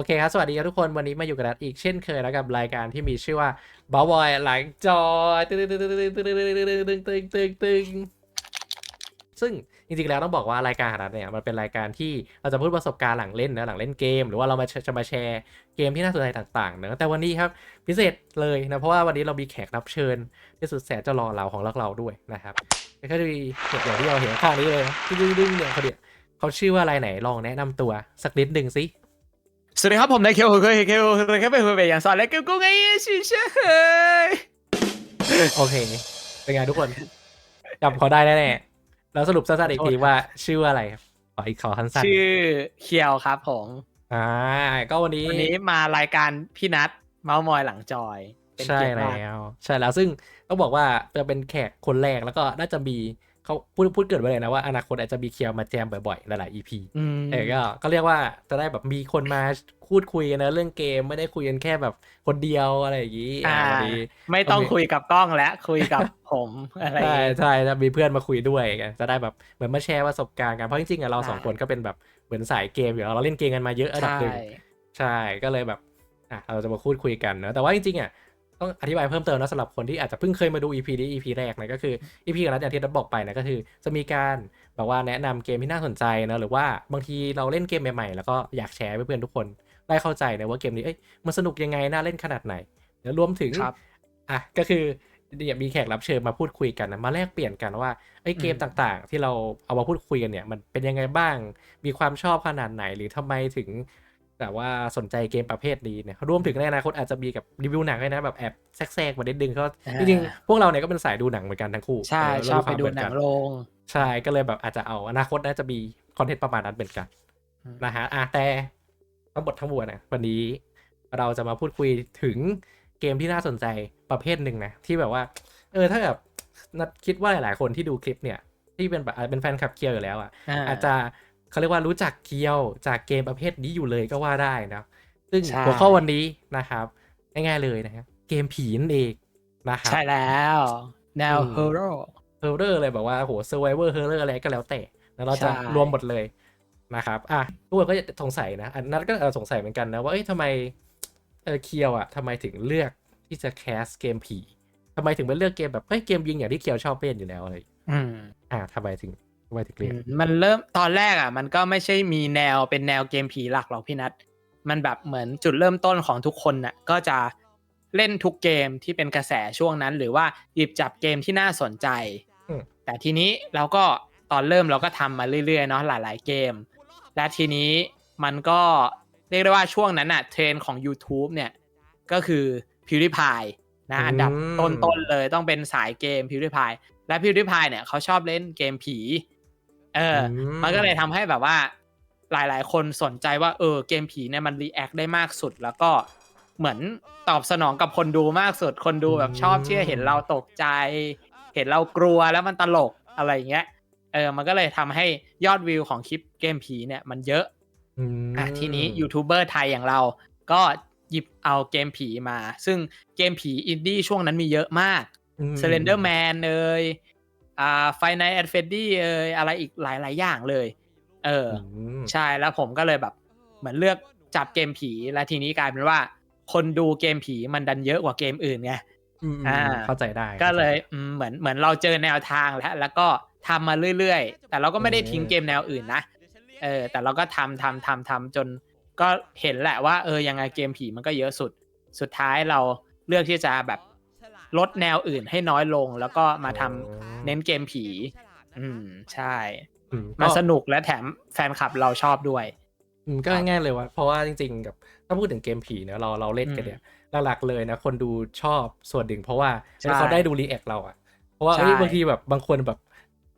อเคครับ สวัสดีครับทุกคน วันนี้มาอยู่กับนัดอีกเช่นเคยแล้วกับรายการที่มีชื่อว่าบาวบอยหลังจอยตึงตึงตึงตึงตึงตึงตึงตึงตึงตึงซึ่งจริงๆแล้วต้องบอกว่ารายการของนัดเนี่ยมันเป็นรายการที่เราจะพูดประสบการณ์หลังเล่นนะหลังเล่นเกม หรือว่าเรามาจะมาแชร์เกมที่น่าสนใจต่างๆเนอะแต่วันนี้ครับพิเศษเลยนะเพราะว่าวันนี้เรามีแขกรับเชิญที่สุดแสนจะรอเราของเราด้วยนะครับก็จะมีอย่างที่เราเห็นข้างนี้เลยดึงดึงเนี่ยเขาเดียวเขาชื่อว่าอะไรไหนลองแนะนำตัวสักนิดหนึ่งสิ สวัสดีครับผมนายเคลเคยเคลเคยเป็นคนเป็นอย่างสอนและเกลกูไงชิเชยโอเค เป็นไงทุกคนจำเขาได้แน่ๆแล้วสรุปสั้นๆอีกทีว่าชื่อว่าอะไรครับขออีกขอสั้นชื่อเคียวครับผมอ่าก็วันนี้วันนี้มารายการพี่นัทเมาส์มอยหลังจอยใช่แล้ว ใช่แล้วซึ่งต้องบอกว่าจะเป็นแขกคนแรกแล้วก็น่าจะมี เขาพูดพูดเกิดไว้เลยนะว่าอนาคตอาจจะมีเคียวมาแจมบ่อยๆ หลายๆ EP อืมเออก็ก็เรียกว่าจะได้แบบมีคนมาพูดคุยกันนะเรื่องเกมไม่ได้คุยกันแค่แบบคนเดียวอะไรอย่างนี้อ่าวันนี้ไม่ต้องโอเคคุยกับกล้องและคุยกับผมอะไรอย่างใช่เงี้ยใช่จะมีเพื่อนมาคุยด้วยกันจะได้แบบเหมือนมาแชร์ประสบการณ์กันเพราะจริงๆอะเราใช่สองคนก็เป็นแบบเหมือนสายเกมอยู่แล้วเราเล่นเกมกันมาเยอะระดับใช่หนึ่งใช่ก็เลยแบบอะเราจะมาพูดคุยกันเนอะแต่ว่าจริงๆอะ ต้องอธิบายเพิ่มเติมนะสำหรับคนที่อาจจะเพิ่งเคยมาดู EP นี้ EP แรกนะก็คือ EP กันนั้นอย่างที่นัทบอกไปนะก็คือ จะมีการแบบว่าแนะนำเกมที่น่าสนใจนะหรือว่าบางทีเราเล่นเกมใหม่ๆแล้วก็อยากแชร์ให้เพื่อนๆทุกคนได้เข้าใจนะว่าเกมนี้เอ้ยมันสนุกยังไงน่าเล่นขนาดไหนแล้วรวมถึงครับอะก็คือเนี่ยมีแขกรับเชิญมาพูดคุยกันนะมาแลกเปลี่ยนกันว่าไอ้เกมอืมต่างๆ ที่เราเอามาพูดคุยกันเนี่ย มันเป็นยังไงบ้าง มีความชอบขนาดไหน หรือทำไมถึง แบบว่าสนใจเกมประเภทนี้เนี่ยรวมถึงในอนาคตอาจจะมีกับรีวิวหนังด้วยนะแบบแอบแทรกๆมานิดนึงก็อ่าจริงๆพวกเราเนี่ยก็เป็นสายดูหนังเหมือนกันทั้งคู่ใช่ชอบไปดูหนังโรงใช่ก็เลยแบบอาจจะเอาอนาคตน่าจะมีคอนเทนต์ประมาณนั้นเหมือนกันนะฮะอะแต่ทั้งหมดทั้งมวลนะวันนี้เราจะมาพูดคุยถึงเกมที่น่าสนใจประเภทหนึ่งนะที่แบบว่า เออถ้าแบบนัดคิดว่าหลายๆคนที่ดูคลิปเนี่ย ที่เป็นแบบเป็นแฟนคลับเคียวอยู่แล้วอะอาจจะ เขาเรียกว่ารู้จักเคียวจากเกมประเภทนี้อยู่เลยก็ว่าได้นะซึ่งใช่หัวข้อวันนี้นะครับ ง่ายๆเลยนะครับ เกมผีนั่นเองนะครับใช่แล้วแนวอืมเฮอร์โรเฮอร์เรอร์เลยแบบว่าโหเซอร์ไวเวอร์เฮอร์เรอร์อะไรก็แล้วแต่แล้วเราจะใช่รวมหมดเลยนะครับ อะทุกคนก็จะสงสัยนะ อันนั้นก็เออสงสัยเหมือนกันนะว่าเอ้ยทำไมเออเคียวอะทำไมถึงเลือกที่จะแคสเกมผีทำไมถึงไม่เลือกเกมแบบเฮ้ยเกมยิงอย่างที่เคียวชอบเล่นอยู่แล้วอะไรอย่างเงี้ยอืมอ่าทำไมถึงทำ ไมถึงเลือกมันเริ่มตอนแรกอะ มันก็ไม่ใช่มีแนวเป็นแนวเกมผีหลักหรอกพี่นัทมันแบบเหมือนจุดเริ่มต้นของทุกคนน่ะก็จะเล่นทุกเกมที่เป็นกระแสช่วงนั้น หรือว่าหยิบจับเกมที่น่าสนใจอืมแต่ทีนี้เราก็ตอนเริ่มเราก็ทำมาเรื่อยๆเนาะหลายๆเกม และทีนี้มันก็เรียกได้ว่าช่วงนั้นอะเทรนด์ของ YouTube เนี่ย ก็คือ PewDiePie นะอันดับต้นๆเลยต้องเป็นสายเกม PewDiePie และ PewDiePie เนี่ยเขาชอบเล่นเกมผี เอออ มันก็เลยทำให้แบบว่า หลายๆ คนสนใจว่าเออเกมผีเนี่ยมันรีแอคได้มากสุด แล้วก็เหมือนตอบสนองกับคนดูมากสุด คนดูแบบชอบเชื่อเห็นเราตกใจ เห็นเรากลัวแล้วมันตลกอะไรอย่างเงี้ย เออ มันก็เลยทำให้ยอดวิวของคลิปเกมผีเนี่ยมันเยอะอืมอะทีนี้ยูทูบเบอร์ไทยอย่างเรา ก็หยิบเอาเกมผีมา ซึ่งเกมผีอินดี้ช่วงนั้นมีเยอะมากอืม Slenderman เอ่ย อ่า Five Nights at Freddy เอ่ยอะไรอีกหลายๆอย่างเลย เอออมใช่แล้วผมก็เลยแบบ เหมือนเลือกจับเกมผีและทีนี้กลายเป็นว่า คนดูเกมผีมันดันเยอะกว่าเกมอื่นไงอืมอ่าเข้าใจได้ ก็เลยอืมเหมือนเหมือนเราเจอแนวทางแล้วแล้วก็ทำมาเรื่อยๆ แต่เราก็ไม่ได้ทิ้งเกมแนวอื่นนะเออแต่เราก็ทำทำทำทำจนก็เห็นแหละว่าเออยังไงเกมผีมันก็เยอะสุด สุดท้ายเราเลือกที่จะแบบ ลดแนวอื่นให้น้อยลง แล้วก็มาทำเน้นเกมผี อืมใช่ อืมมันก็สนุกและแถมแฟนคลับเราชอบด้วย อืมก็ง่ายๆเลยว่าเพราะว่าจริงๆกับถ้าพูดถึงเกมผีเนี่ยเราเราเล่นกันเนี่ยหลักๆเลยนะคนดูชอบส่วนหนึ่งเพราะว่าใช่เขาได้ดูรีแอคเราอะเพราะว่าใช่ เอ้ยบางทีแบบบางคนแบบ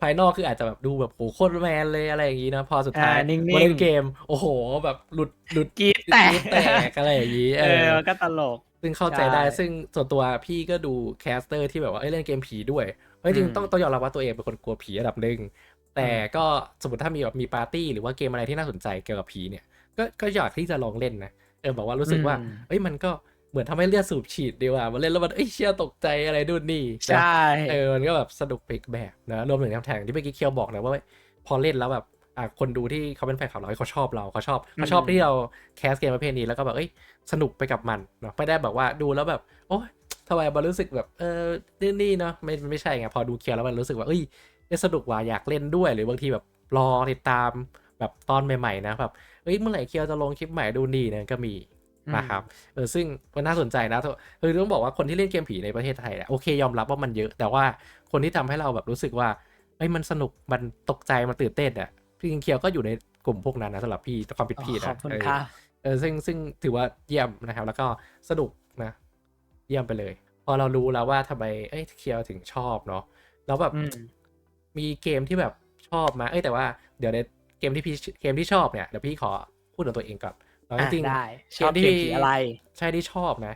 ภายนอกคืออาจจะแบบดูแบบโหโคตรแมนเลยอะไรอย่างนี้นะพอสุดท้ายอ่านิ่งๆมาเล่นเกมโอ้โหแบบหลุดหลุดกรีดแตกกรี๊ดแตกอะไรอย่างนี้ เอเอออมันก็ตลก ซึ่งเข้าใจได้ใช่ซึ่งส่วนตัวพี่ก็ดูแคสเตอร์ที่แบบว่าเอ้ยเล่นเกมผีด้วยเพราะจริงอืมๆต้องต้องยอมรับว่าตัวเองเป็นคนกลัวผีระดับหนึ่งแต่อืมก็สมมติถ้ามีแบบมีปาร์ตี้หรือว่าเกมอะไรที่น่าสนใจเกี่ยวกับผีเนี่ย ก็ก็อยากที่จะลองเล่นนะเออบอกว่ารู้สึกว่าอืมเอ้ยมันก็เหมือนทำให้เลือดสูบฉีดดีว่ามาเล่นแล้วมันเอ้ยเชี่ยตกใจอะไรดูนนี่นะใช่เออมันก็แบบสนุกไปอีกแบบนะรวมถึงแถมที่เมื่อกี้เคียวบอกนะว่าพอเล่นแล้วแบบอะ คนดูที่เขาเป็นแฟนคลับเราเขาชอบเราเขาชอบเขาชอบที่เราแคสเกมประเภทนี้แล้วก็แบบเอ้ยสนุกไปกับมันเนาะไม่ได้แบบว่าดูแล้วแบบ โอ้ยทำไมมันรู้สึกแบบเออนี่นี่เนาะไม่ไม่ใช่ไงพอดูเคียวแล้วมันรู้สึกว่าเอ้ยได้สนุกว่ะอยากเล่นด้วย หรือบางทีแบบรอติดตามแบบตอนใหม่ๆนะแบบเอ้ยเมื่อไหร่เคียวจะลงคลิปใหม่ดูนี่เนี่ยก็มีนะครับเออซึ่งมันน่าสนใจนะคือต้องบอกว่าคนที่เล่นเกมผีในประเทศไทยเนี่ยโอเคยอมรับว่ามันเยอะ แต่ว่าคนที่ทำให้เราแบบรู้สึกว่าเอ้ยมันสนุกมันตกใจมันตื่นเต้นอะ พี่กิงเคียวก็อยู่ในกลุ่มพวกนั้นนะสำหรับพี่ความผิดพี่ขนะอบคุณเออครับเออซึ่งซึ่งถือว่าเยี่ยมนะครับ แล้วก็สนุกนะ เยี่ยมไปเลย พอเรารู้แล้วว่าทำไมเอ้ยเคียวถึงชอบเนาะแล้วแบบอืมมีเกมที่แบบชอบมาเอ้ยแต่ว่าเดี๋ยวในเกมที่พี่เกมที่ชอบเนี่ยเดี๋ยวพี่ขอพูดถึงตัวเองก่อนแล้วจอะริงๆได้ชอบเกมที่เกมผีอะไร ใช่ที่ชอบนะ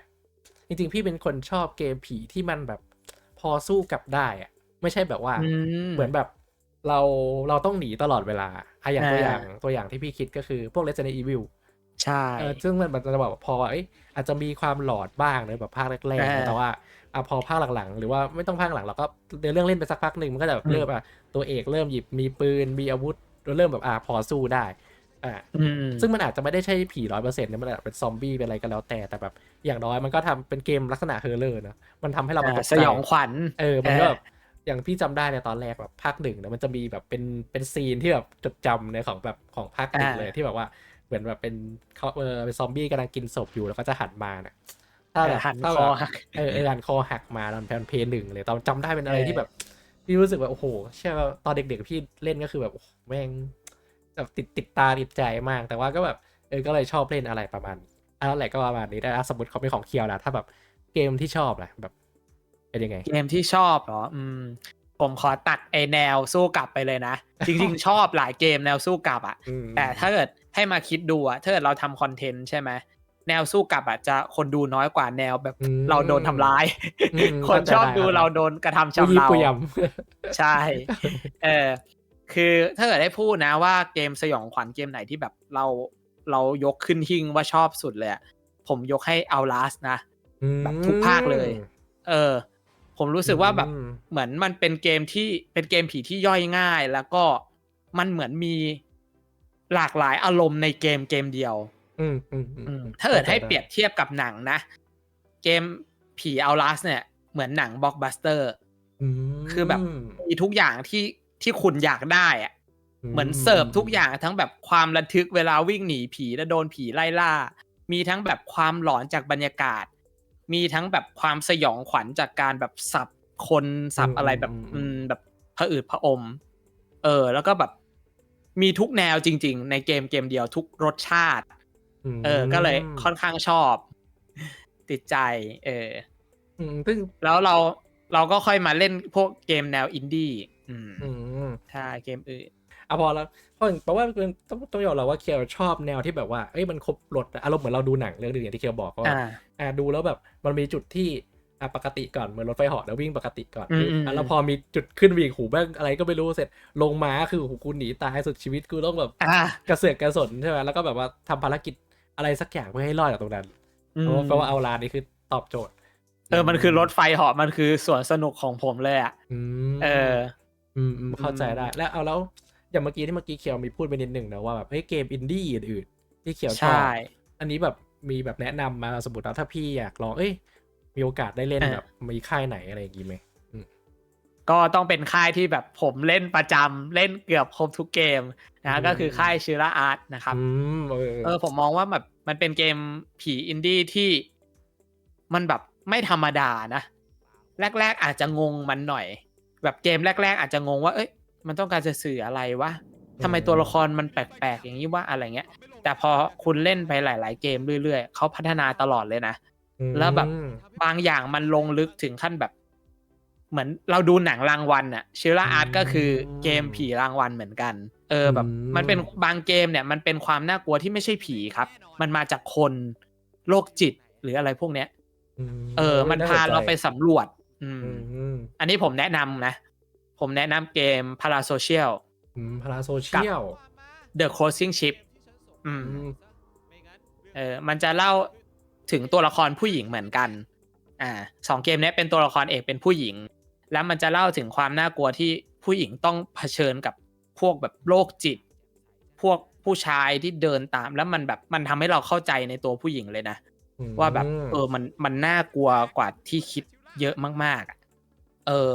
จริงๆ พี่เป็นคนชอบเกมผีที่มันแบบ พอสู้กลับได้อะไม่ใช่แบบว่าอืมเหมือนแบบ เราเราต้องหนีตลอดเวลาอะอย่างตัวอ่าอย่างตัวอย่างที่พี่คิดก็คือพวก Resident Evil ใช่เออซึ่งมันมันจะแบบพอเอ้ยอาจจะมีความหลอดบ้างในแบบภาคแรกอ่าๆแต่ว่าอะพอภาคหลังๆ หรือว่าไม่ต้องภาคหลังเราก็เดินเรื่องเล่นไปสักพักหนึ่งมันก็จะแบบอืมเริ่มอะตัวเอกเริ่มหยิบมีปืนมีอาวุธเริ่มแบบอะพอสู้ได้อ่าอืมซึ่งมันอาจจะไม่ได้ใช่ผีร้อยเปอร์เซ็นต์นะมันอาจจะเป็นซอมบี้เป็นอะไรก็แล้วแต่แต่แบบอย่างน้อยมันก็ทำเป็นเกมลักษณะเฮอร์เลอร์นะมันทำให้เรามันตอ่ากใจสยองขวัญเออมันก็เออแบบ อย่างพี่จำได้ในตอนแรกแบบภาคหนึ่งนะมันจะมีแบบเป็นเป็นซีนที่แบบจดจำในของแบบของภาคหนึ่งเลยที่แบบว่าเหมือนแบบเป็นเขาเออเป็นซอมบี้กำลังกินศพอยู่แล้วก็จะหันมานะถ้าแบบหันถ้าคแบอบหักเออเออหันคอหักมาตอนแพนเพย์หนึ่งเลยตอนจำได้เป็นอะไรเออที่แบบพี่รู้สึกว่าโอ้โหใช่ว่าตอนเด็กๆพี่เล่นก็คือแบบโอ้โหแม่งแบบติดติดตาติดใจมาก แต่ว่าก็แบบเออก็เลยชอบเล่นอะไรประมาณนี้อันนั้นแหละก็ประมาณนี้ได้อะสมมติเขาเป็นของเคียวนะถ้าแบบเกมที่ชอบนะแบบ เป็นยังไง เกมที่ชอบเหรอ อืม ผมขอตัดไอแนวสู้กลับไปเลยนะ จริงๆ ชอบหลายเกมแนวสู้กลับอะอืมแต่ถ้าเกิดให้มาคิดดูอะถ้าเกิดเราทำคอนเทนต์ใช่ไหมแนวสู้กลับอะจะคนดูน้อยกว่าแนวแบบอืมเราโดนทำร้ายอืมคนชอบเข้าใจได้ดูเข้าใจเราโดนกระทำกูชำยิบเรากูยใช่ เออคือถ้าเกิดได้พูดนะว่าเกมสยองขวัญเกมไหนที่แบบเราเรายกขึ้นหิ้งว่าชอบสุดเลยอะผมยกให้เอาลาสนะำแบบทุกภาคเลย เออ ผมรู้สึกว่าแบบอืมเหมือนมันเป็นเกมที่เป็นเกมผีที่ย่อยง่าย แล้วก็มันเหมือนมีหลากหลายอารมณ์ในเกมเกมเดียว อืมอืมอืมอืมอืมถ้าเกิดให้ข้ใจไเปรียบเทียบกับหนังนะ เกมผีเอาลัสเนี่ย เหมือนหนังบล็อกบัสเตอร์มคือแบบมีทุกอย่างที่ที่คุณอยากได้อะเหมือนเสิร์ฟทุกอย่างทั้งแบบความระทึกเวลาวิ่งหนีผีแล้วโดนผีไล่ล่า มีทั้งแบบความหลอนจากบรรยากาศ มีทั้งแบบความสยองขวัญจากการแบบสับคนสับอะไรแบบอืมแบบผะอืดผะอม เออ แล้วก็แบบมีทุกแนวจริง ๆ ในเกมเกมเดียวทุกรสชาติมเออ ก็เลยค่อนข้างชอบ ติดใจ เอออืมซึ่งแล้วเราเราก็ค่อยมาเล่นพวกเกมแนวอินดี้อืมอืมใช่เกมอื่น อะพอแล้วเพราะเพราะว่าเป็นต้องต้องยอมรับว่าเคียวชอบแนวที่แบบว่าเอ้ยมันครบรถอารมณ์เหมือนเราดูหนังเรื่องหนึงอย่างที่เคียวบอกว่าอ่าอ่าดูแล้วแบบมันมีจุดที่อะปกติก่อนเหมือนรถไฟเหาะแล้ววิ่งปกติก่อนอืมอืมอะแล้วพอมีจุดขึ้นวีกหูแม่งอะไรก็ไม่รู้เสร็จลงมาคือหูกูหนีตายสุดชีวิตกูต้องแบบอ่ากระเสือกกระสนใช่ไหมแล้วก็แบบว่าทำภารกิจอะไรสักอย่างเพื่อให้รอดจากตรงนั้นอืมเพราะว่าเอาลานี่คือตอบโจทย์ เออมันคือรถไฟเหาะมันคือส่วนสนุกของผมเลยอะอืมเอออืมอืมเข้าใจอืมได้ แล้วเอาแล้ว อย่างเมื่อกี้ที่เมื่อกี้เคียวมีพูดไปนิดหนึ่งนะว่าแบบเฮ้ยเกมอินดี้อื่นๆที่เคียวชอบใช่อันนี้แบบมีแบบแนะนำมาสมมติว่าถ้าพี่อยากลองเอ้ยมีโอกาสได้เล่นเออแบบมีค่ายไหนอะไรอย่างงี้ไหมก็ต้องเป็นค่ายที่แบบผมเล่นประจำเล่นเกือบครบทุกเกมนะก็คือค่ายชิระอาร์ตนะครับอืมเออเออผมมองว่าแบบมันเป็นเกมผีอินดี้ที่มันแบบไม่ธรรมดานะ แรก ๆ อาจจะงงมันหน่อย แบบเกมแรก ๆ อาจจะงงว่า เอ้ย มันต้องการจะสื่ออะไรวะทำไมตัวละครมันแปลกๆอย่างนี้ว่าอะไรเงี้ย แต่พอคุณเล่นไปหลาย ๆ เกมเรื่อย ๆเขาพัฒนาตลอดเลยนะ แล้วแบบอืมบางอย่างมันลงลึกถึงขั้นแบบ เหมือนเราดูหนังรางวัลอะชิระอาร์ตก็คือเกมผีรางวัลเหมือนกัน เออแบบ มันเป็นบางเกมเนี่ย มันเป็นความน่ากลัวที่ไม่ใช่ผีครับ มันมาจากคนโรคจิตหรืออะไรพวกเนี้ยมเออ มันพาเราไปสำรวจ อืมอืมอืมอันนี้ผมแนะนำนะ ผมแนะนำเกม Parasocial อืมพาราโซเชียล The Crossing Ship อืมอืม เออมันจะเล่าถึงตัวละครผู้หญิงเหมือนกัน อ่าสองเกมเนี้ยเป็นตัวละครเอกเป็นผู้หญิง แล้วมันจะเล่าถึงความน่ากลัวที่ผู้หญิงต้องเผชิญกับพวกแบบโรคจิตวกผู้ชายที่เดินตาม แล้วมันแบบมันทำให้เราเข้าใจในตัวผู้หญิงเลยนะ ว่าแบบ เออมันมันน่ากลัวกว่าที่คิดเยอะมากๆอะเออ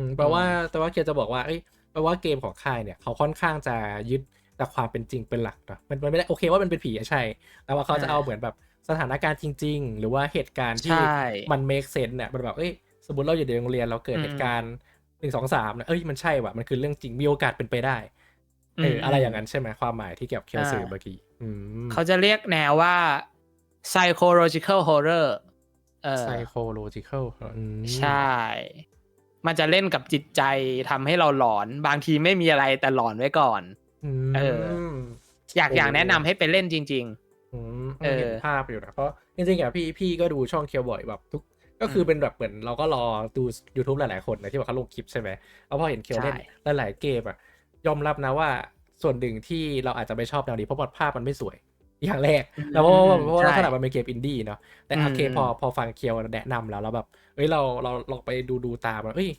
อืมแปลว่าแต่ว่าเกียร์จะบอกว่าเอ้ยแปลว่าเกมของค่ายเนี่ยเขาค่อนข้างจะยึดแต่ความเป็นจริงเป็นหลักเนอะมันมันไม่ได้โอเคว่ามันเป็นผีอะใช่ แต่ว่าเขาจะอ่าเอาเหมือนแบบสถานการณ์จริง ๆ หรือว่าเหตุการณ์ที่ใช่ มัน make sense เนี่ยมันแบบเอ้ยสมมติเราอยู่ในโรงเรียนเราเกิดอืม เหตุการณ์หนึ่งสองสามเนี่ยเอ้ยมันใช่ว่ะมันคือเรื่องจริงมีโอกาสเป็นไปได้เออมอะไรอย่างนั้นใช่ไหมความหมายที่เกี่ยวกับเคียวสื่ออ่าเมื่อกี้อืม เขาจะเรียกแนวว่า psychological horror เออ psychological อืมใช่ มันจะเล่นกับจิตใจทำให้เราหลอน บางทีไม่มีอะไรแต่หลอนไว้ก่อนอืมเออ อยากโอ้อยากแนะนำให้ไปเล่นจริงอืมเออเห็นภาพอยู่นะเพราะจริงๆอะพี่พี่ก็ดูช่องเคียวบ่อยแบบทุกก็คือเป็นแบบเหมือนเราก็รอดู YouTube หลายๆคนนะที่แบบเขาลงคลิปใช่ไหมแล้วพอเห็นเคียวเล่นใช่หลายๆเกมอะยอมรับนะว่าส่วนหนึ่งที่เราอาจจะไม่ชอบแนวนี้เพราะว่าภาพมันไม่สวย อย่างแรกๆแล้วเพราะว่าอืมเพราะว่าใช่ลักษณะมันเป็นเกมอินดี้เนาะแต่อืมโอเคพอพอฟังเคียวแนะนำแล้วแล้วแบบเฮ้ยเราเราลองไปดูดูตามแล้วเอ้ย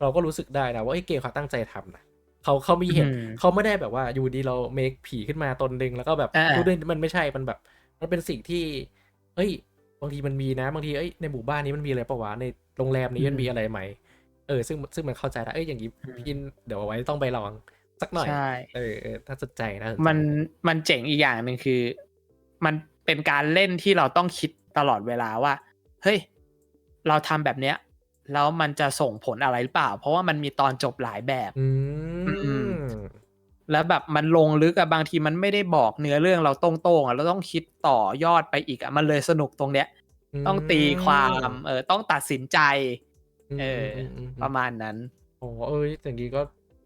เราก็รู้สึกได้นะว่าเอ้ยเกมเขาตั้งใจทำนะเขาเขามีเหตุอืมเขาไม่ได้แบบว่าอยู่ดีเราเมคผีขึ้นมาตนหนึ่งแล้วก็แบบอ่าดูด้วยมันไม่ใช่มันแบบ มันเป็นสิ่งที่ เอ้ย บางทีมันมีนะบางทีเอ้ยในหมู่บ้านนี้มันมีอะไรปะวะในโรงแรมนี้มันมีอะไรไหมเออ ซึ่งซึ่งมันเข้าใจได้เอ้ยอย่างนี้อืมพี่เดี๋ยวเอาไว้ต้องไปลอง สักหน่อยใช่เออเออน่าสนใจนะมันมันเจ๋งอีกอย่างหนึ่งคือ มันเป็นการเล่นที่เราต้องคิดตลอดเวลาว่า เฮ้ย เราทำแบบเนี้ยแล้วมันจะส่งผลอะไรหรือเปล่า เพราะว่ามันมีตอนจบหลายแบบอือืมแล้วแบบมันลงลึกอะบางทีมันไม่ได้บอกเนื้อเรื่องเราตรงๆอะเราต้องคิดต่อยอดไปอีกอะมันเลยสนุกตรงเนี้ย ต้องตีความเออต้องตัดสินใจ เอออมอืมประมาณนั้นโอ้เอ้ยอย่างนี้ก็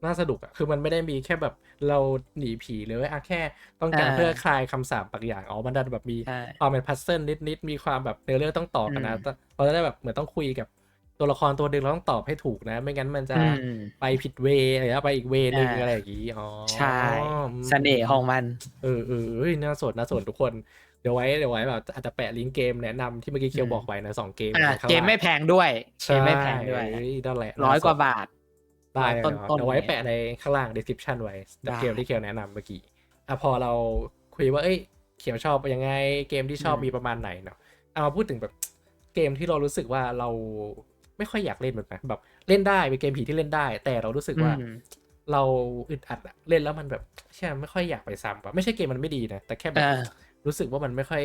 น่าสนุกอะคือมันไม่ได้มีแค่แบบเราหนีผีหรือว่าอะแค่ต้องการอ่าเพื่อคลายคำสาปบางอย่างอ๋อมันดันแบบมีใช่ความเป็นพัซเซิลนิดๆมีความแบบเนื้อเรื่องต้องตอบกันนะอืมแต่เราจะได้แบบเหมือนต้องคุยกับตัวละครตัวหนึ่งเราต้องตอบให้ถูกนะ ไม่งั้นมันจะอืมไปผิดเวย์หรือว่าไปอีกเวย์หนึ่งอ่าอะไรอย่างนี้อ๋อใช่อืมเสน่ห์ของมัน เออเออเฮ้ยน่าสนน่าสนทุกคนเดี๋ยวไว้เดี๋ยวไว้แบบอาจจะแปะลิงก์เกมแนะนำที่เมื่อกี้เคียวอืมบอกไว้นะสองเกมอะข้างเกมล่างไม่แพงด้วยเกใช่มไม่แพงด้วยเฮ้นั่นแหละร้อยน่สนกว่าบาท ได้ต้นเนาะต้นเดี๋ยวไว้เลยแปะในข้างล่าง description ไว้ได้เกมที่เคียวแนะนำเมื่อกี้อะพอเราคุยว่าเอ้ยเขียวชอบยังไง เกมที่ชอบอืมมีประมาณไหนเนาะเอามาพูดถึงแบบเกมที่เรารู้สึกว่าเราไม่ค่อยอยากเล่นเหมือนกันแบบเล่นได้เป็นเกมผีที่เล่นได้ แต่เรารู้สึกว่าอืมเราอึดอัดอะเล่นแล้วมันแบบใช่ไม่ค่อยอยากไปซ้ำอะไม่ใช่เกมมันไม่ดีนะแต่แค่แบบอ่ารู้สึกว่ามันไม่ค่อย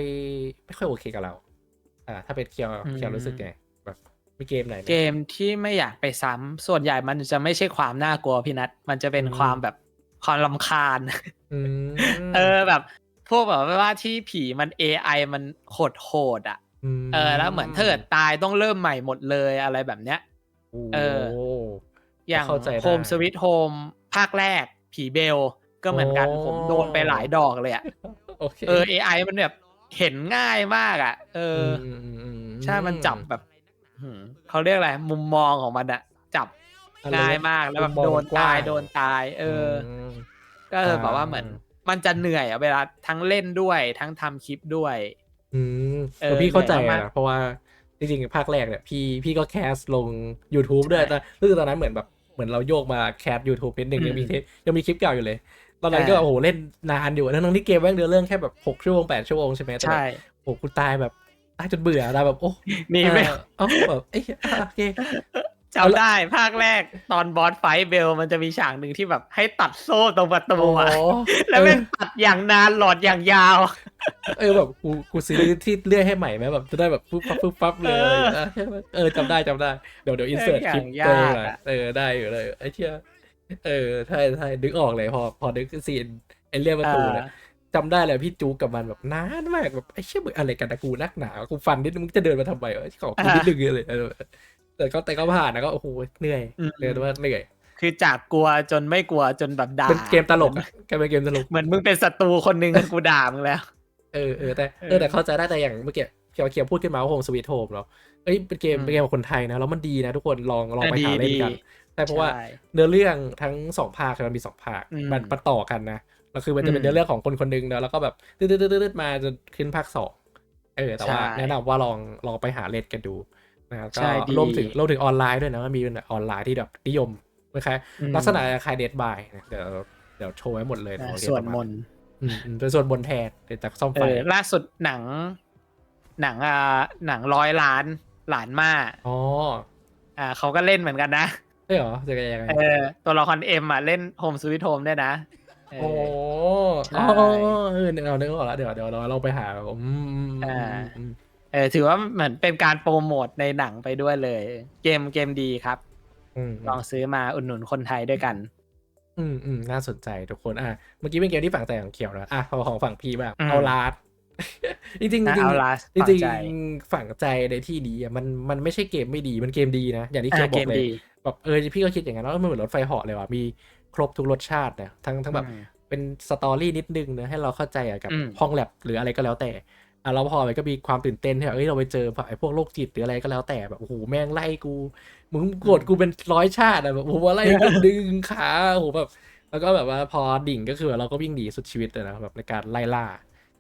ไม่ค่อยโอเคกับเรา อ่า ถ้าเป็นเคียวอืมเคียวรู้สึกไงแบบ มีเกมไหนไหมเกมที่ไม่อยากไปซ้ำส่วนใหญ่มันจะไม่ใช่ความน่ากลัวพี่นัทมันจะเป็นอืมความแบบความลำคาญ อืมเออแบบ พวกแบบว่าที่ผีมัน AI มันโหดโหดๆอะ มเออ แล้วเหมือนถ้าเกิดตายต้องเริ่มใหม่หมดเลยอะไรแบบเนี้ย โอ้เอออย่างเข้าใจได้โฮมสวิตโฮมภาคแรก ผีเบล ก็เหมือนกันโอ้ผมโดนไปหลายดอกเลยอะโอเคเออ AI มันแบบเห็นง่ายมากอะ เอออมอืมใช่มันจับแบบหืม เขาเรียกอะไรมุมมองของมันอะจับอะไรง่ายมากแล้วแบบมุมมองโดนกว้าตางยโดนตาย เอออมก็เอออ่าแบบว่าเหมือน มันจะเหนื่อยอะเวลาทั้งเล่นด้วยทั้งทำคลิปด้วย อืมเออแต่พี่เข้าใจเหนื่อยมากนะเพราะว่าจริงๆภาคแรกเนี่ยพี่พี่ก็แคสลง YouTube ด้วยใช่แต่รู้สึกตอนนั้นเหมือนแบบเหมือนเราโยกมาแคส YouTube นิดนึงอืมยังมีเทปยังมีคลิปเก่าอยู่เลย ตอนนั้นก็อ่าโอ้โหเล่นนานอยู่ทั้งๆที่เกมแม่งเดือเรื่องแค่แบบหกชั่วโมงแปดชั่วโมงใช่ไหมแต่แบบใช่โอ้กูตายแบบ ตายจนเบื่อนะแบบโอ้นี่ไม่เออเอ้าแบบเอ้ยอะโอเค จำได้ภาคแรกตอนบอสไฟท์เบลมันจะมีฉากหนึ่งที่แบบให้ตัดโซ่ตรงประตูโอ้อะแล้วแม่งตัดอย่างนานหลอดอย่างยาว เออแบบกูกูซื้อที่เลื่อยให้ใหม่ไหมแบบจะได้แบบปุ๊บปั๊บปุ๊บปั๊บเลยอะไรอย่างเงี้ยเออจำได้จำได้เดี๋ยวเดี๋ยวอินเสิร์ตคลิปอย่างตัวเองยากหน่อยอะ เออได้อยู่เลยไอ้เชี่ยเออใช่ใช่นึกออกเลยพอพอนึกซีนไอ้เลื่อยประตูเนี่ย จำได้เลยพี่จูกับมันแบบนานมากแบบไอ้เชี่ยมึงอะไรกันนะกูนักหนากูฟันนิดนึงมึงจะเดินมาทำไมวะขอกูนิดนึงเลยเออแต่ก็แต่ก็ผ่านนะก็โอ้โหเหนื่อยอืมเรียกได้ว่าเหนื่อยคือจากกลัวจนไม่กลัวจนแบบด่าเป็นเกมตลกอะกลายเป็นเกมตลกเหมือนมึงเป็นศัตรูคนหนึ่งกูด่ามึงแล้วเออเออแต่เออเออแต่เข้าใจได้แต่อย่างเมื่อกี้เคียวเคียวพูดขึ้นมาว่าโฮมสวีทโฮมเนาะเอ้ยเป็นเกมอืมเป็นเกมของคนไทยนะแล้วมันดีนะทุกคนลองลองไปดีหาเล่นกันดีใช่เพราะว่าใช่เนื้อเรื่องทั้งสองภาคมันมีสองภาคอืมมันมันต่อกันนะ แล้วคือมันจะเป็นอืมเนื้อเรื่องของคนคนหนึงเนอะแล้วก็แบบตืดตืดตืดมาจนขึ้นภาคสองเออแต่ว่าใช่แนะนำว่าลองลองไปหาเล่นกันดูนะครับก็ใช่ดีรวมถึงรวมถึงออนไลน์ด้วยนะมันมีเป็นออนไลน์ที่แบบนิยมคล้ายๆอืมลักษณะคล้ายเดดบายเดี๋ยวเดี๋ยวโชว์ไว้หมดเลยอ่าโอเคส่วนประมมาณนต์อืมอืมเป็นส่วนบนแทนเดี๋ยวจากซ่อมเอไฟอล่าสุดหนัง หนังอ่าหนังร้อยล้านหลานมาอ๋ออ่าเขาก็เล่นเหมือนกันนะใช่เหรอจะยังไงเออตัวละครเอ็มอะเล่นโฮมสวิตโฮมได้นะ เอโอ้อ ใช่อ๋อเออเราเนื้อออกแล้วเดี๋ยวเดี๋ยวเราเราไปหาแบบอืมอ่า อืมเออถือว่าเหมือนเป็นการโปรโมทในหนังไปด้วยเลย เกมเกมดีครับ อืมลองซื้อมาอุดหนุนคนไทยด้วยกัน อืมอืมน่าสนใจทุกคนอะเมื่อกี้เป็นเกมที่ฝั่งใจของเขียวนะอะพอของฝั่งพี่แบบอืม เอาลาดจริงๆจริงอะๆเอา Outlast จริงฝังใจๆฝั่งใจในที่นี้อะมันมันไม่ใช่เกมไม่ดีมันเกมดีนะ อย่างที่อ่าเขียวบเกอกมเลยดี แบบเออพี่ก็คิดอย่างนั้นแล้วมันเหมือนรถไฟเหาะเลยว่ะมี ครบทุกรสชาติเนี่ยทั้งทั้งแบบอืมเป็นสตอรี่นิดนึงนะให้เราเข้าใจอะกับอืมห้องแลบหรืออะไรก็แล้วแต่อะแล้วพอไปก็มีความตื่นเต้นที่แบบเอ้ยเราไปเจอไอ้พวกโรคจิตหรืออะไรก็แล้วแต่แบบโอ้โหแม่งไล่กูมึงโกรธกูเป็นร้อยชาติอะแบบโอ้โหไล่กูดึงขาโอ้โหแบบแล้วก็แบบว่าพอดิ่งก็คือเราก็วิ่งหนีสุดชีวิตเลยนะแบบในการไล่ล่า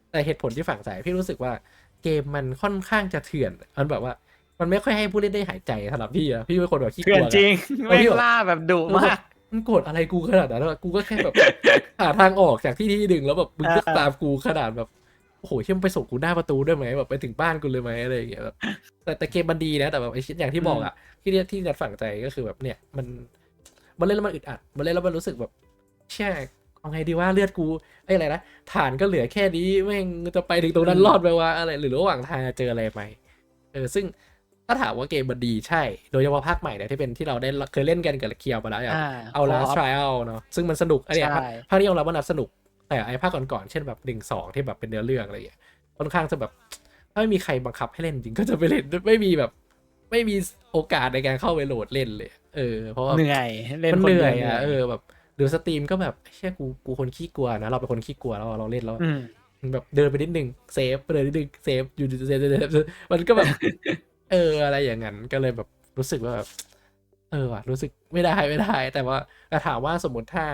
แต่เหตุผลที่ฝังใจพี่รู้สึกว่าเกมมันค่อนข้างจะเถื่อนมันแบบว่ามันไม่ค่อยให้ผู้เล่นได้หายใจสำหรับพี่อะพี่เป็นคนแบบขี้กเถื่อนลัวจริงเออไม่พี่บอกล่าแบบดุมาก มันโกรธอะไรกูขนาดนั้นวะกูก็แค่แบบหาทางออกจากที่ที่หนึ่งแล้วแบบมึงก็อ่าตามกูขนาดแบบโอ้โหเชื่อมงไปส่งกูหน้าประตูด้วยไหมแบบไปถึงบ้านกูเลยไหมอะไรอย่างเงี้ยแบบแต่แต่เกมมันดีนะแต่แบบไอ้ชิ้นอย่างที่บอกอะที่ที่นัดฝังใจก็คือแบบเนี่ยมันมันเล่นแล้วมันอึดอัดมันเล่นแล้วมันรู้สึกแบบแช่เอาไงดีว่าเลือดกูไอ้อะไรนะฐานก็เหลือแค่นี้แม่งจะไปถึงตรงนั้นรอดไหมวะอะไรหรือระหว่างทางจะเจออะไรไหมเออซึ่ง ถ้าถามว่าเกมมันดีใช่ โดยเฉพาะภาคใหม่เนี่ยที่เป็นที่เราได้เคยเล่นกันกับเคียวมาแล้วอย่างอ่าเอาลาขสทริอัลเนาะซึ่งมันสนุกอันเนี้ยใช่ภาคภาคนี้ยอมรับว่านัดสนุก แต่ไอ้ภาคก่อนๆเช่นแบบหนึ่งสองที่แบบเป็นเนื้อเรื่องอะไรอย่างเงี้ยค่อนข้างจะแบบถ้าไม่มีใครบังคับให้เล่นจริงก็จะไปเล่นไม่มีแบบ ไม่มีโอกาสในการเข้าไปโหลดเล่นเลย เออ เพราะว่าเหนื่อยเล่นมันคนเหนื่อยดีวอะเออแบบหรือสตรีมก็แบบเชื่อกูกูคนขี้กลัวนะเราเป็นคนขี้กลัวแล้วเราเล่นแล้วอืมแบบเดินไปนิดนึงเซฟเดินนิดนึงเซฟอยู่เซฟเซฟเซฟมันก็แบบ เอออะไรอย่างนั้นก็เลยแบบรู้สึกว่าแบบเออว่ะรู้สึกไม่ได้ไม่ได้ แต่ว่าแต่ถามว่าสมมติถ้า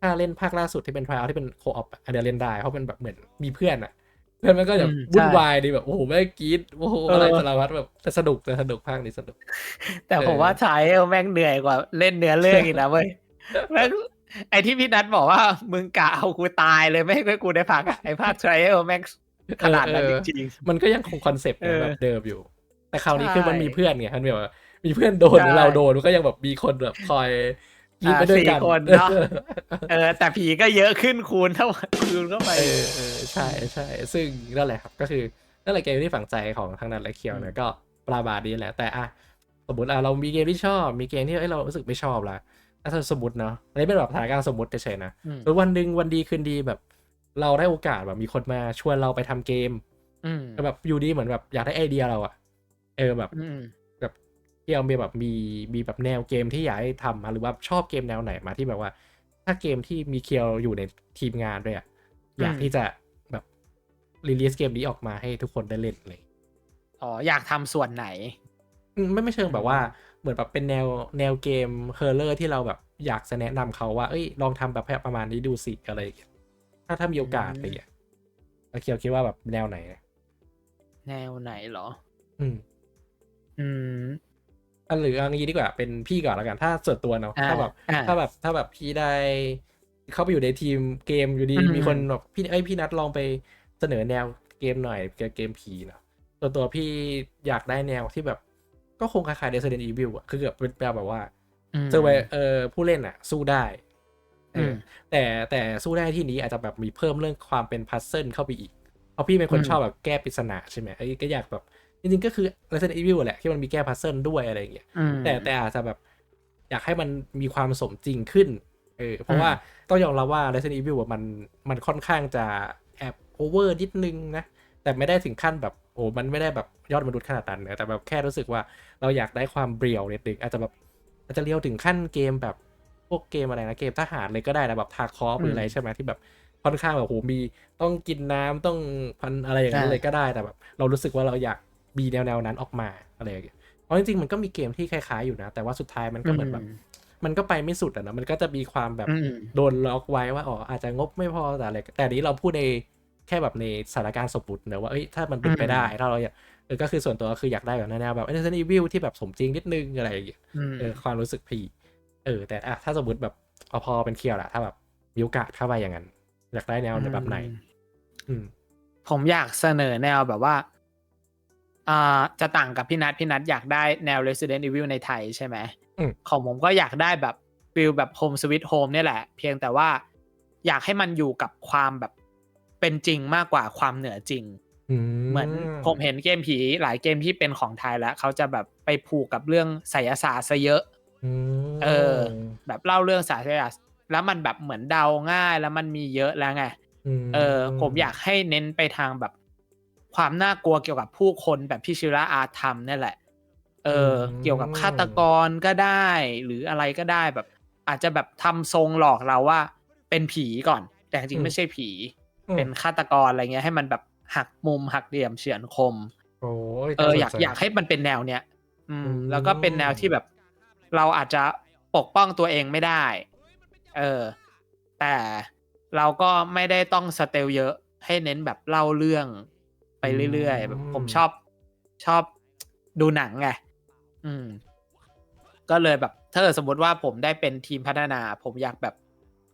ถ้าเล่นภาคล่าสุดที่เป็นทริอัลที่เป็นโคออปอันเดียเล่นได้เพราะมันแบบเหมือนมีเพื่อนอะเพื่อนมันก็แบบอืมวุ่นใช่วายดีแบบโอ้โหแม่งกรีดโอ้โหเออออะไรสารพัดแบบแต่สนุกแต่สนุกภาคนี้สนุก แต่ผมว่าชายเอลแม่งเหนื่อยกว่าเล่นเนื้อเรื่องอีกนะเว้ยแม่งไอที่พี่นัทบอกว่ามึงกะเอากูตายเลยไม่ให้กูได้พักอะไอภาคทริเอลแม่งขนาดนั้นเอจอริงมันก็ยังคงคอนเซปต์เออแบบเดิมอยู่ แต่คราวนี้ใช่คือมันมีเพื่อนไงมันแบบว่ามีเพื่อนโดนหรือใช่เราโดนมันก็ยังแบบมีคนแบบคอยกรีดไปด้วยกันอ่าสี่คนเนอะๆเออแต่ผีก็เยอะขึ้นคูณเท่าคูณเข้าไปเออเออใช่ใช่ซึ่งนั่นแหละครับก็คือนั่นแหละเกมที่ฝังใจของทางนั้นและเคียวเนี่ยก็ปลาบาดีแหละแต่อะสมมติอะเรามีเกมที่ชอบ มีเกมที่เอ้ยเรารู้สึกไม่ชอบละถ้าสมมติเนาะอันนี้เป็นแบบสถานการณ์สมมติเฉยๆนะอืมหรือวันหนึ่งวันดีคืนดีแบบ เราได้โอกาสแบบมีคนมาชวนเราไปทำเกมอืมก็แบบอยู่ดีเหมือนแบบอยากได้ไอเดียเราอะ เออแบบอืมแบบเที่ยวมีแบบมีมีแบบแนวเกมที่อยากให้ทำมาหรือว่าชอบเกมแนวไหนมาที่แบบว่า ถ้าเกมที่มีเคียวอยู่ในทีมงานด้วยอะอยากอืมที่จะแบบรีลีสเกมนี้ออกมาให้ทุกคนได้เล่นเลยอ๋ออยากทำส่วนไหนอืมไม่ไม่เชิงแบบว่า เหมือนแบบเป็นแนวแนวเกมเฮอร์เลอร์ที่เราแบบอยากจะแนะนำเขาว่า เอ้ย ลองทำแบบประมาณนี้ดูสิอะไรอย่างเงี้ยถ้าถ้ามีโอกาสอืมอะไรอย่างเงี้ยแล้วเคียวคิดว่าแบบแนวไหน แนวไหนเหรอ อืม อืมอันหรือเอางี้ดีกว่าเป็นพี่ก่อนแล้วกัน ถ้าส่วนตัวเนาะอ่าถ้าแบบอ่าถ้าแบบถ้าแบบพี่ได้ เข้าไปอยู่ในทีมเกมอยู่ดีอืมมีคนแบบพี่เอ้ยพี่นัดลองไปเสนอแนวเกมหน่อยเกี่ยวกับเกมผีเนาะตัวตัวพี่อยากได้แนวที่แบบก็คงคล้ายๆ Resident Evil อะคือแบบเป็นแปลแบบว่ามเซอร์ไวเออผู้เล่นอะสู้ได้เอออมแต่แต่สู้ได้ที่นี้อาจจะแบบมีเพิ่มเรื่องความเป็นพัซเซิลเข้าไปอีก เพราะพี่เป็นคนอืมชอบแบบแก้ปริศนาใช่ไหมไอ้ก็อยากแบบ จริงๆก็คือ Resident Evil แหละที่มันมีแก้พัซเซิลด้วยอะไรอย่างเงี้ยอืมแต่แต่อาจจะแบบอยากให้มันมีความสมจริงขึ้นเออเพราะอืมว่าต้องยอมรับว่า Resident Evil อะมันมันค่อนข้างจะแอบโอเวอร์นิดนึงนะแต่ไม่ได้ถึงขั้นแบบโอ้มันไม่ได้แบบยอดมนุษย์ขนาดนั้นนะแต่แบบแค่รู้สึกว่าเราอยากได้ความเบรียวนิดนึงอาจจะแบบอาจจะเลี้ยวถึงขั้นเกมแบบพวกเกมอะไรนะเกมทหารเลยก็ได้นะแบบทาคอฟหรืออะไรใช่ไหมที่แบบค่อนข้างแบบโหมีต้องกินน้ำต้องพันอะไรอย่างนั้นเลยก็ได้แต่แบบ เรารู้สึกว่าเราอยาก มีแนวแนวๆนั้นออกมาอะไรอย่างเงี้ยเพราะจริงๆมันก็มีเกมที่คล้ายๆอยู่นะ แต่ว่าสุดท้ายมันก็เหมือนแบบมันก็ไปไม่สุดอะนะมันก็จะมีความแบบอืมโดนล็อกไว้ว่าอ๋ออาจจะงบไม่พอแต่อะไรแต่อันนี้เราพูดในแค่แบบในสถานการณ์สมมติเนอะว่าเอ้ยถ้ามันเป็นไปได้ถ้าเราอยากเออก็คือส่วนตัวก็คืออยากได้แบบแนวๆแบบ Resident Evil ที่แบบสมจริงนิดนึงอะไรอย่างเงี้ยอืมเออความรู้สึกพี่เออ แต่อะถ้าสมมติแบบเอาพอเป็นเคียวแหละถ้าแบบมีโอกาสเข้าไปอย่างนั้น อยากได้แนวแบบไหน อืมผมอยากเสนอแนวแบบว่า อ่าจะต่างกับพี่นัทพี่นัทอยากได้แนว Resident Evil ในไทยใช่ไหมอืมของผมก็อยากได้แบบฟิลแบบ Home Sweet Home เนี่ยแหละ เพียงแต่ว่าอยากให้มันอยู่กับความแบบเป็นจริงมากกว่าความเหนือจริงอืมเหมือนผมเห็นเกมผีหลายเกมที่เป็นของไทยแล้ว เขาจะแบบไปผูกกับเรื่องไสยศาสตร์ซะเยอะอืมเออ แบบเล่าเรื่องไสยศาสตร์แล้วมันแบบเหมือนเดาง่ายแล้วมันมีเยอะแล้วไงมเออ ผมอยากให้เน้นไปทางแบบ ความน่ากลัวเกี่ยวกับผู้คนแบบที่ชิระอาทำนี่แหละ เออ เกี่ยวกับฆาตกรก็ได้ หรืออะไรก็ได้แบบ อาจจะแบบทำทรงหลอกเราว่า เป็นผีก่อน แต่จริงๆไม่ใช่ผีอืมเป็นฆาตกรอะไรเงี้ยให้มันแบบหักมุมหักเหลี่ยมเฉือนคมโอ้ยเอออยากน่สนใจอยากให้มันเป็นแนวเนี้ยอืมอืม แล้วก็เป็นแนวที่แบบ เราอาจจะปกป้องตัวเองไม่ได้ เออ แต่เราก็ไม่ได้ต้องสเตลเยอะให้เน้นแบบเล่าเรื่อง ไปเรื่อยๆแบบผมชอบชอบดูหนังไงอืม ก็เลยแบบถ้าเกิดสมมติว่าผมได้เป็นทีมพัฒนา ผมอยากแบบ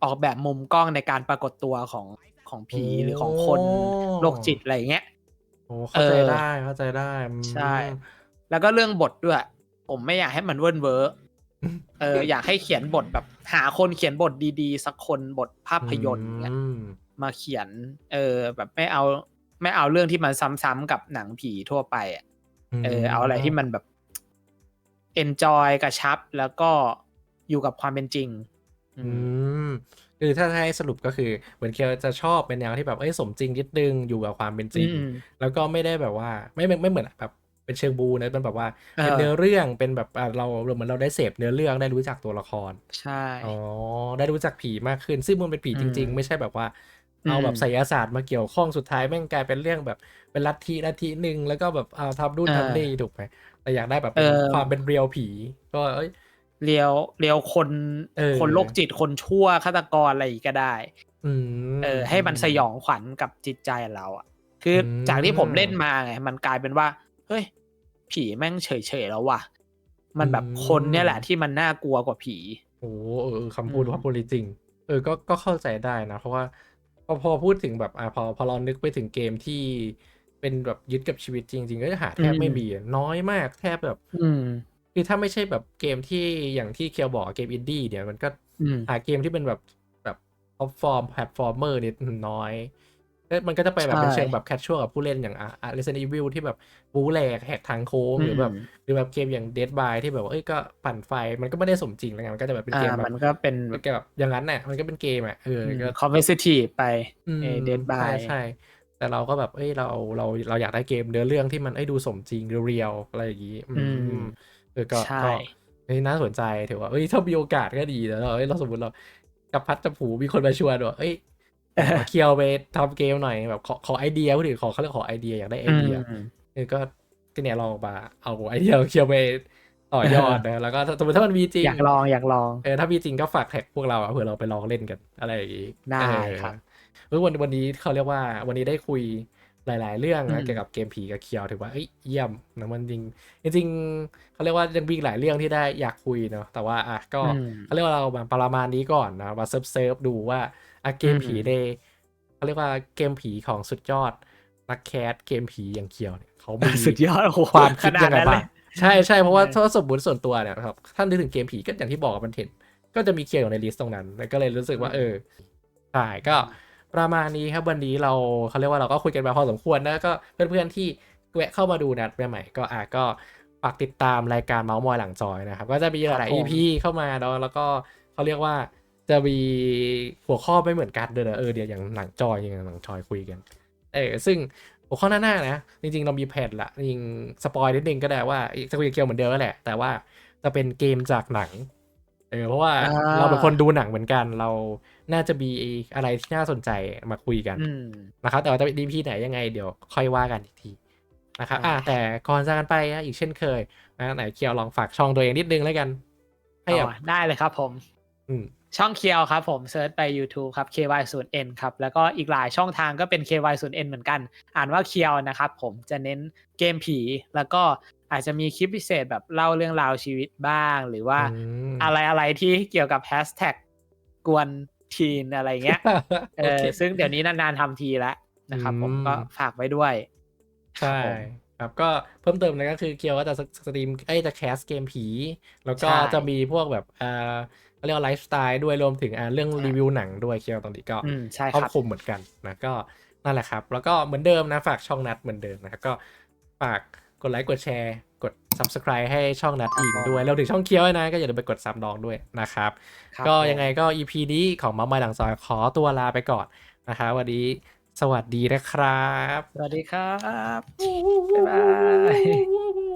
ออกแบบมุมกล้องในการปรากฏตัวของของผีหรือของคนโรคจิตอะไรอย่างเงี้ยโอ้เข้าใจเออได้เข้าใจได้อืมใช่ แล้วก็เรื่องบทด้วย ผมไม่อยากให้มันเวิร์นเวอร์เอออยากให้เขียนบทแบบหาคนเขียนบทดีๆ สักคนบทภาพยนตร์เนี่ยอืมมาเขียน เออ แบบไม่เอา ไม่เอาเรื่องที่มันซ้ำๆกับหนังผีทั่วไปอะเออ เอาอะไรที่มันแบบ enjoy กระชับแล้วก็อยู่กับความเป็นจริง อือืมมคือถ้าให้สรุปก็คือเหมือนเคียวจะชอบเป็นแนวที่แบบเอ้ยสมจริงนิดนึงอยู่กับความเป็นจริงอืมแล้วก็ไม่ได้แบบว่าไม่ไม่ไม่เหมือนแบบเป็นเชิงบูนะเป็นแบบว่าเออเป็นเนื้อเรื่องเป็นแบบอะเราเหมือนเราได้เสพเนื้อเรื่องได้รู้จักตัวละคร ใช่อ๋อได้รู้จักผีมากขึ้น ซึ่งมันเป็นผีจริงอืมๆไม่ใช่แบบว่า เอาแบบอืมไสยศาสตร์มาเกี่ยวข้องสุดท้ายแม่งกลายเป็นเรื่องแบบเป็นลัทธิลัทธิหนึ่งแล้วก็แบบเอาทำนู่นเออทำนี่ถูกไหมแต่อยากได้แบบเป็นเออความเป็นเรียลผี ก็เอ้ยเลียวเลียวคนเออคนโรคจิตคนชั่วฆาตกรอะไรอย่างงี้ก็ได้อืมเออ ให้มันสยองขวัญกับจิตใจเราอะ คืออมจากที่ผมเล่นมาไงมันกลายเป็นว่า เฮ้ย ผีแม่งเฉยๆแล้วว่ะ มันแบบอืมคนเนี่ยแหละที่มันน่ากลัวกว่าผีโอ้เออเออคำพูดอืมว่าพูดจริง เออ ก็ก็เข้าใจได้นะ เพราะว่าพ อพอพูดถึงแบบอ่าพอพอเรานึกไปถึงเกมที่เป็นแบบยึดกับชีวิตจริง ๆ ก็หาแทบไม่มีอะน้อยมากแทบแบบ อืมคือถ้าไม่ใช่แบบเกมที่อย่างที่เคียวบอกเกมอินดี้เนี่ยมันก็อืมหาเกมที่เป็นแบบแบบท็อปฟอร์มแพลตฟอร์มเมอร์เนี่ยน้อยแล้ว มันก็จะไปแบบเป็นใช่เชิงแบบแคชชวลกับผู้เล่นอย่างอะ Resident Evil ที่แบบบูแหลกแหกทางโค้งหรือแบบมหรือแบบเกมอย่าง Dead by ที่แบบว่าเอ้ยก็ปั่นไฟมันก็ไม่ได้สมจริงแล้วไงมันก็จะแบบเป็นอ่าเกมแบมับนก็เป็นเป็นเกมแบบอย่างนั้นน่ะมันก็เป็นเกมอะเออก็คอมเพลซิทีไปอืมเอเดนบาใช่ยใช่แต่เราก็แบบเอ้ยเราเราเราอยากได้เกมเนื้อเรื่องที่มันเอ้ยดูสมจริงเรียวๆอะไรอย่างนี้อือืมมเออก็ใช่ก็เฮ้ยน่าสนใจถือว่าเอ้ยถ้ามีโอกาสก็ดีแล้วเราเอ้ยเราสมมติเรากับพัดกับผูมีคนมาชวนว่าเอ้ย ขอเคียวไปทำเกมหน่อยแบบขอขอไอเดียพูดถึงขอเขาเรียกขอไอเดียอยากได้ไอเดียอืมเออก็ก็เนี่ยลองมาเอาไอเดียเคียวไปต่อยอดนะแล้วก็ถ้าสมมติถ้ามันมีจริงอยากลองอยากลองเออถ้ามีจริงก็ฝากแท็กพวกเราอะเผื่อเราไปลองเล่นกันอะไรอย่างงี้ได้เออครับเออวันวันนี้เขาเรียกว่าวันนี้ได้คุยหลาย ๆ เรื่องอืนะมเกี่ยวกับเกมผีกับเคียวถือว่าเอ้ยเยี่ยมนะมันจริงจริงๆเขาเรียกว่ายังมีอีกหลายเรื่องที่ได้อยากคุยเนาะแต่ว่าอะก็อืมเขาเรียกว่าเรามาประมาณนี้ก่อนนะมาเซิร์ฟเซิร์ฟดูว่า อะเกมอืมผีในเขาเรียกว่าเกมผีของสุดยอดนักแคสเกมผีอย่างเคียวเนี่ยเขามีสุดยอดโอ้โหความคิดยังไงขนานั้นเลบ้างใช่ใช่เพราะว่าเออถ้าสมมติส่วนตัวเนี่ยนะครับท่านนึกถึงเกมผีก็อย่างที่บอกมันเห็น ก็จะมีเคียวอยู่ในลิสต์ตรงนั้นแล้วก็เลยรู้สึกว่าเออใช่ก็ประมาณนี้ครับวันนี้เราเขาเรียกว่าเราก็คุยกันมาพอสมควรนะก็เพื่อนๆที่แวะเข้ามาดูนัดใหม่ๆก็อะก็ฝากติดตามรายการเมาส์มอยหลังจอยนะครับ ก็จะมีหลายครับผม EP เข้ามาเนาะแล้วก็เขาเรียกว่า จะมีหัวข้อไม่เหมือนกันเลยนะเออเดี๋ยวอย่างหลังจอยอย่างหลังจอยคุยกัน เออซึ่งหัวข้อหน้าๆนะ จริงๆ เรามีแผนละจริงสปอยนิดนึงก็ได้ว่าจะคุยกับเกียวเหมือนเดิมนั่นแหละ แต่ว่าจะเป็นเกมจากหนังเออเพราะว่าอ่าเราเป็นคนดูหนังเหมือนกัน เราน่าจะมีอะไรที่น่าสนใจมาคุยกันอืมนะครับแต่ว่าจะเป็น EP ไหนยังไงเดี๋ยวค่อยว่ากันอีกทีนะครับอ่าอ่าแต่ก่อนจากกันไปนะอีกเช่นเคยนะไหนเกียวลองฝากช่องตัวเองนิดนึงแล้วกันให้แบบอ๋อได้เลยครับผม อืม ช่องเคียวครับผมเซิร์ชไป YouTube ครับ ky0n ครับ แล้วก็อีกหลายช่องทางก็เป็น ky0n เหมือนกัน อ่านว่าเคียวนะครับผมจะเน้นเกมผี แล้วก็อาจจะมีคลิปพิเศษแบบเล่าเรื่องราวชีวิตบ้าง หรือว่าอืมอะไรอะไรที่เกี่ยวกับแฮชแท็กกวนทีนอะไรเงี้ยเอโออเคซึ่งเดี๋ยวนี้นานๆทำทีแล้วนะครับผมอืมก็ฝากไว้ด้วย ใช่ครับผมครับก็เพิ่มเติมนะก็คือเกียวก็จะสตรีมเอ้ยจะแคสเกมผี แล้วก็ใช่จะมีพวกแบบอ่า เขาเรียกว่าไลฟ์สไตล์ด้วยรวมถึงอ่าเรื่องใช่รีวิวหนังด้วยเกียวตรงนี้ก็อืมใช่ครอบครับคลุมเหมือนกันนะก็นั่นแหละครับ แล้วก็เหมือนเดิมนะฝากช่องนัดเหมือนเดิมนะครับก็ฝากกดไลค์กดแชร์กด subscribe ให้ช่องนัดอีกครับผมด้วยแล้วถึงช่องเคียวด้วยนะ ก็อย่าลืมไปกดซับดองด้วยนะครับครับก็ผมยังไงก็ EP นี้ของมามาหลังซอยขอตัวลาไปก่อนนะครับวันนี้สวัสดีนะครับ สวัสดีครับ บ๊ายบาย